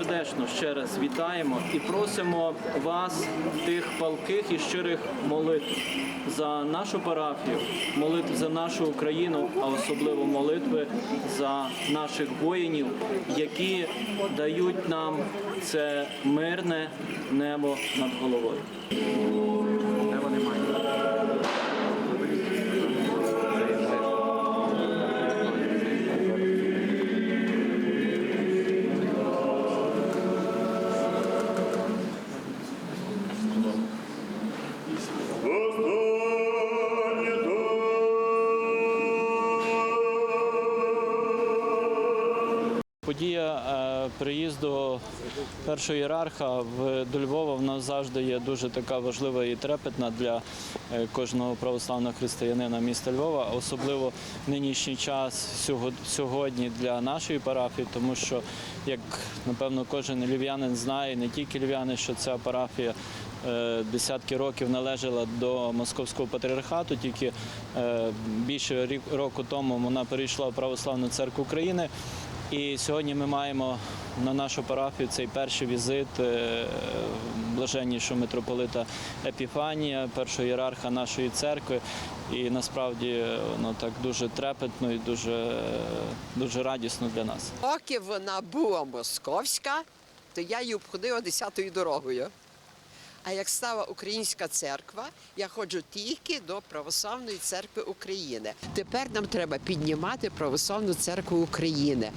сердечно ще раз вітаємо і просимо вас тих палких і щирих молитв за нашу парафію, молитв за нашу Україну, а особливо молитви за наших воїнів, які дають нам це мирне небо над головою. Неба немає. Подія е, приїзду першого ієрарха в до Львова вона завжди є дуже така важлива і трепетна для е, кожного православного християнина міста Львова, особливо в нинішній час сьогодні для нашої парафії, тому що як напевно кожен львів'янин знає, не тільки львів'яни, що ця парафія е, десятки років належала до московського патріархату, тільки більше року тому вона перейшла в Православну церкву України. І сьогодні ми маємо на нашу парафію цей перший візит е, блаженнішого митрополита Епіфанія, першого ієрарха нашої церкви. І насправді воно так дуже трепетно і дуже, е, дуже радісно для нас. Поки вона була московська, то я її обходила десятою дорогою. А як стала українська церква, я ходжу тільки до Православної церкви України. Тепер нам треба піднімати Православну церкву України.